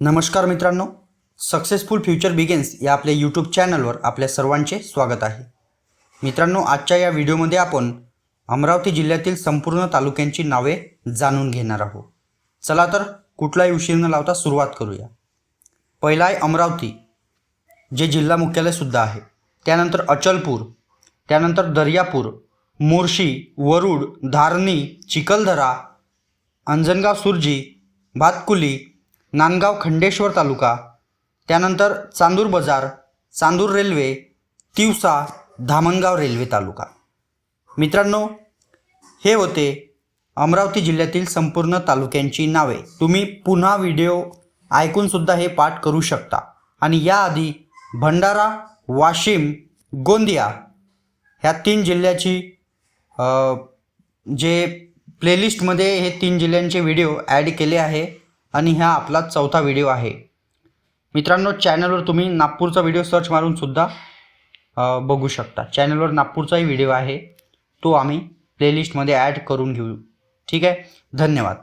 नमस्कार मित्रांनो successful future begins या आपल्या यूट्यूब चॅनलवर आपल्या सर्वांचे स्वागत आहे. मित्रांनो आजच्या या व्हिडिओमध्ये आपण अमरावती जिल्ह्यातील संपूर्ण तालुक्यांची नावे जाणून घेणार आहोत. चला तर कुठलाही उशीर न लावता सुरुवात करूया. पहिला आहे अमरावती जे जिल्हा मुख्यालयसुद्धा आहे. त्यानंतर अचलपूर त्यानंतर दर्यापूर मोर्शी वरुड धारणी चिखलदरा अंजनगाव सुरजी भातकुली नांदगाव खंडेश्वर तालुका त्यानंतर चांदूर बाजार चांदूर रेल्वे तिवसा धामणगाव रेल्वे तालुका. मित्रांनो हे होते अमरावती जिल्ह्यातील संपूर्ण तालुक्यांची नावे. तुम्ही पुन्हा व्हिडिओ ऐकूनसुद्धा हे पाठ करू शकता. आणि याआधी भंडारा वाशिम गोंदिया ह्या तीन जिल्ह्याची जे प्लेलिस्टमध्ये हे तीन जिल्ह्यांचे व्हिडिओ ॲड केले आहे. आणि हा आपला चौथा व्हिडिओ आहे. मित्रांनो चॅनलवर तुम्ही नागपूरचा व्हिडिओ सर्च मारूनसुद्धा बघू शकता. चॅनलवर नागपूरचाही व्हिडिओ आहे. तो आम्ही प्लेलिस्टमध्ये ॲड करून घेऊ. ठीक आहे? धन्यवाद.